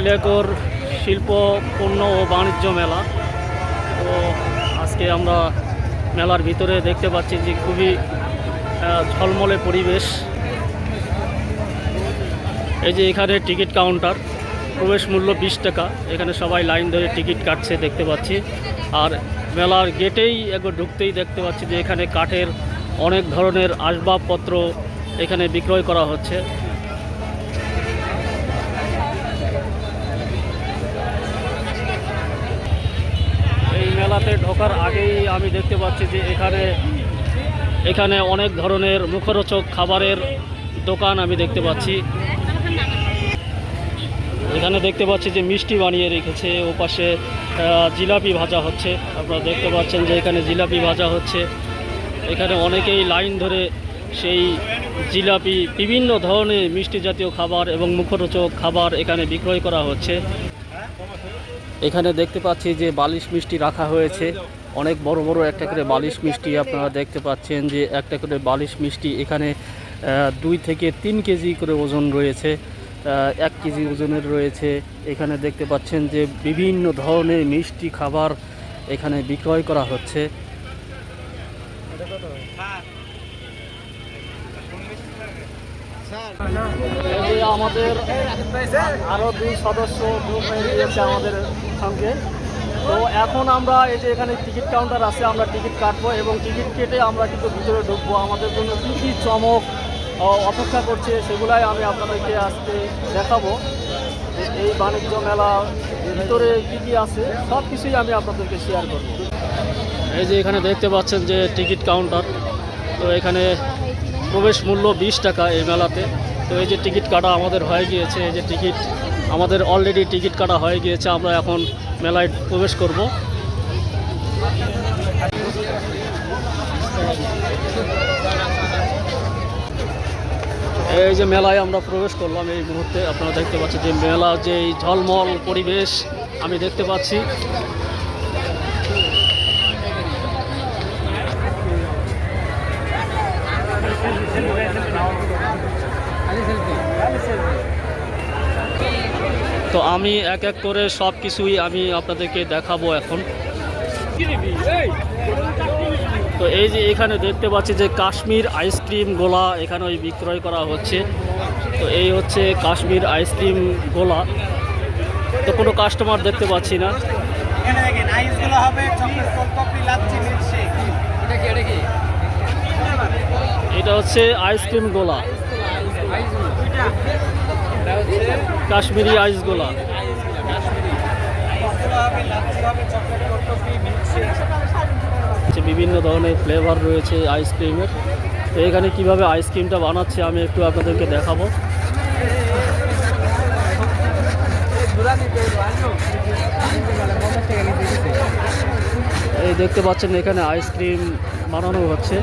কালিয়াকর শিল্প, পণ্য ও বাণিজ্য মেলা। তো আজকে আমরা মেলার ভিতরে দেখতে পাচ্ছি যে খুবই ঝলমলে পরিবেশ। এই যে এখানে টিকিট কাউন্টার, প্রবেশ মূল্য বিশ টাকা। এখানে সবাই লাইন ধরে টিকিট কাটছে দেখতে পাচ্ছি। আর মেলার গেটেই একবার ঢুকতেই দেখতে পাচ্ছি যে এখানে কাঠের অনেক ধরনের আসবাবপত্র এখানে বিক্রয় করা হচ্ছে এই মেলাতে ঢোকার আগেই আমি দেখতে পাচ্ছি যে এখানে এখানে অনেক ধরনের মুখরোচক খাবারের দোকান আমি দেখতে পাচ্ছি। এখানে দেখতে পাচ্ছি যে মিষ্টি বানিয়ে রেখেছে ও পাশে জিলাপি ভাজা হচ্ছে। আপনারা দেখতে পাচ্ছেন যে এখানে জিলাপি ভাজা হচ্ছে। এখানে অনেকেই লাইন ধরে সেই জিলাপি, বিভিন্ন ধরনের মিষ্টি জাতীয় খাবার এবং মুখরোচক খাবার এখানে বিক্রয় করা হচ্ছে। এখানে দেখতে পাচ্ছি যে বালিশ মিষ্টি রাখা হয়েছে। অনেক বড় বড় একটা করে বালিশ মিষ্টি আপনারা দেখতে পাচ্ছেন যে একটা করে বালিশ মিষ্টি এখানে দুই থেকে তিন কেজি করে ওজন রয়েছে এক কেজি ওজনের রয়েছে। এখানে দেখতে পাচ্ছেন যে বিভিন্ন ধরনের মিষ্টি খাবার এখানে বিক্রয় করা হচ্ছে। আমাদের আরও দুই সদস্য গ্রুপ গিয়েছে আমাদের সঙ্গে। তো এখন আমরা এই যে এখানে টিকিট কাউন্টার আছে, আমরা টিকিট কাটবো এবং টিকিট কেটে আমরা কিন্তু ভিতরে ঢুকবো। আমাদের জন্য কী কী চমক অপেক্ষা করছে সেগুলাই আমি আপনাদেরকে আজকে দেখাবো। এই বাণিজ্য মেলা ভিতরে কী কী আছে সব কিছুই আমি আপনাদেরকে শেয়ার করব। এই যে এখানে দেখতে পাচ্ছেন যে টিকিট কাউন্টার তো এখানে প্রবেশ মূল্য বিশ টাকা এই মেলাতে। তো এই যে টিকিট কাটা আমাদের হয়ে গিয়েছে, এই যে টিকিট, আমাদের অলরেডি টিকিট কাটা হয়ে গিয়েছে, আমরা এখন মেলায় প্রবেশ করব। এই যে মেলায় আমরা প্রবেশ করলাম, এই মুহূর্তে আপনারা দেখতে পাচ্ছেন যে মেলা যে এই ঝলমল পরিবেশ আমি দেখতে পাচ্ছি। তো আমি এক এক করে সব কিছুই আমি আপনাদেরকে দেখাবো এখন। তো এই যে এখানে দেখতে পাচ্ছি যে কাশ্মীর আইসক্রিম গোলা এখানে ওই বিক্রয় করা হচ্ছে। তো এই হচ্ছে কাশ্মীর আইসক্রিম গোলা। তো কোনো কাস্টমার দেখতে পাচ্ছি না। এটা হচ্ছে আইসক্রিম গোলা। কাশ্মীরি আইস গোলা কফিগুলো হবে লাচ্ছি হবে চকলেট কোল্ড কফি মিল্কশেক হচ্ছে বিভিন্ন ধরনের ফ্লেভার রয়েছে আইসক্রিমের তো এখানে কীভাবে আইসক্রিমটা বানাচ্ছে আমি একটু আপনাদেরকে দেখাবো। এই দেখতে পাচ্ছেন এখানে আইসক্রিম বানানো হচ্ছে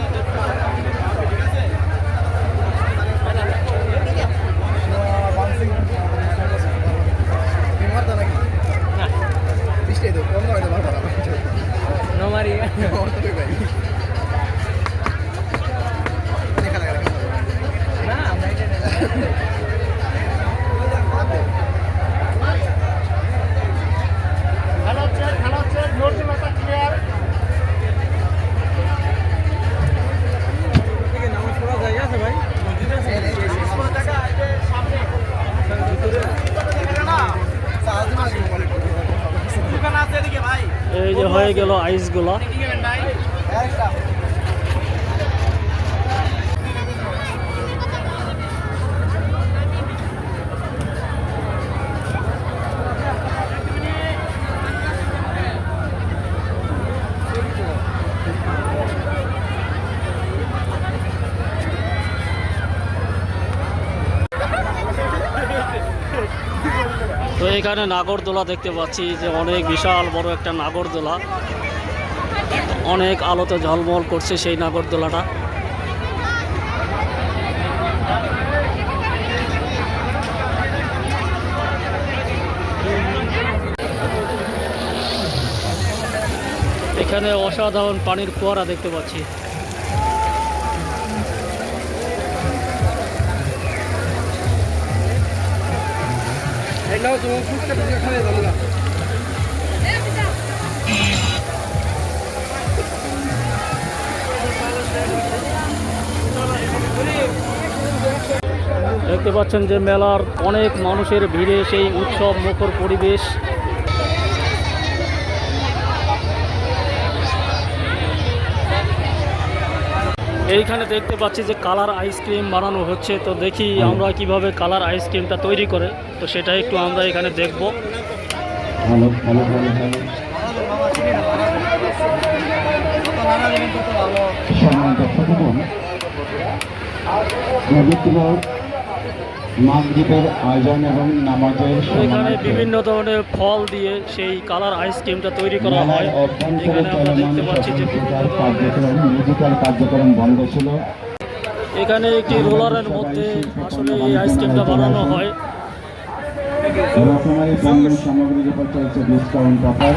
দোকান আছে এদিকে ভাই এই যে হয়ে গেল আইসগুলা এখানে নাগরদোলা দেখতে পাচ্ছি যে অনেক বিশাল বড় একটা নাগরদোলা। অনেক আলোতে ঝলমল করছে সেই নাগরদোলাটা। এখানে অসাধারণ পানির ফোয়ারা দেখতে পাচ্ছি। দেখতে পাচ্ছেন যে মেলার অনেক মানুষের ভিড়ে সেই উৎসব মুখর পরিবেশ। এইখানে দেখতে পাচ্ছি যে কালার আইসক্রিম বানানো হচ্ছে। তো দেখি আমরা কীভাবে কালার আইসক্রিমটা তৈরি করে। তো সেটা একটু আমরা এখানে দেখব। মাগরীবের আয়োজন এবং নামাজের এখানে বিভিন্ন ধরনের ফল দিয়ে সেই কালার আইসক্রিমটা তৈরি করা হয় অভ্যন্তরে এখানে আমরা দেখতে পাচ্ছি যে কার্যক্রম মিউজিক্যাল কার্যক্রম বন্ধ ছিল এখানে একটি রোলারের মধ্যে আসলে এই আইসক্রিমটা বানানো হয় রকমারি পণ্য সামগ্রীর উপর চলছে ডিসকাউন্ট অফার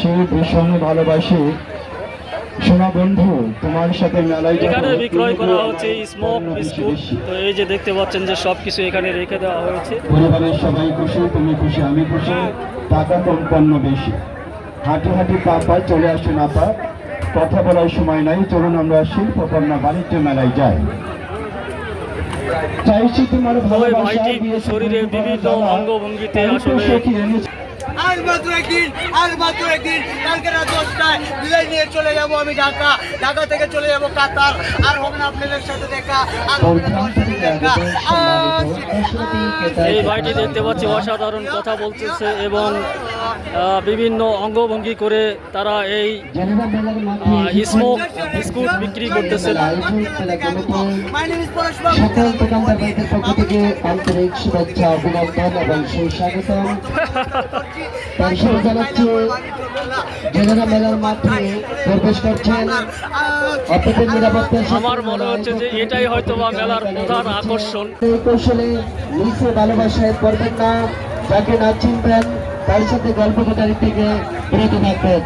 সে ভীষণ ভালোবাসি। সোনা বন্ধু তোমার সাথে মেলায় এখানে বিক্রয় করা হচ্ছে স্মোক বিস্কুট তো এই যে দেখতে পাচ্ছেন যে সব কিছু এখানে রেখে দেওয়া হয়েছে। পরিবারের সবাই খুশি তুমি খুশি আমি খুশি। টাকা কম পণ্য বেশি। হাঁটি হাঁটি পা পায় চলে আসুন আপা। কথা বলার সময় নাই চলুন আমরা শিল্প পণ্য বাণিজ্য মেলায় যাই। চাইছি তোমার ভালোবাসা শরীরের বিভিন্ন অঙ্গভঙ্গিতে আসলে। আর মাত্র একদিন আর মাত্র একদিন। কালকে রাত দশটায় বিদায় নিয়ে চলে যাব আমি ঢাকা। ঢাকা থেকে চলে যাব কাতার। আর হবে না আপনাদের সাথে দেখা আর হবে না সাথে দেখা। এই ভাইটি দেখতে পাচ্ছি অসাধারণ কথা বলতেছে এবং বিভিন্ন অঙ্গভঙ্গি করে তারা এই স্মোক বিস্কুট বিক্রি বাবু সকল দোকানদার পক্ষ থেকে আন্তরিক শুভেচ্ছা অভিনন্দন এবং সুস্বাগতম। মেলার প্রবেশ করছেন। আমার মনে হচ্ছে যে এটাই হয়তো বা মেলার প্রধান আকর্ষণ। এই কৌশলে নিচে ভালোবাসায় পড়বেন না। যাকে না চিনবেন তার সাথে গল্প কথারি থেকে বিরত থাকবেন।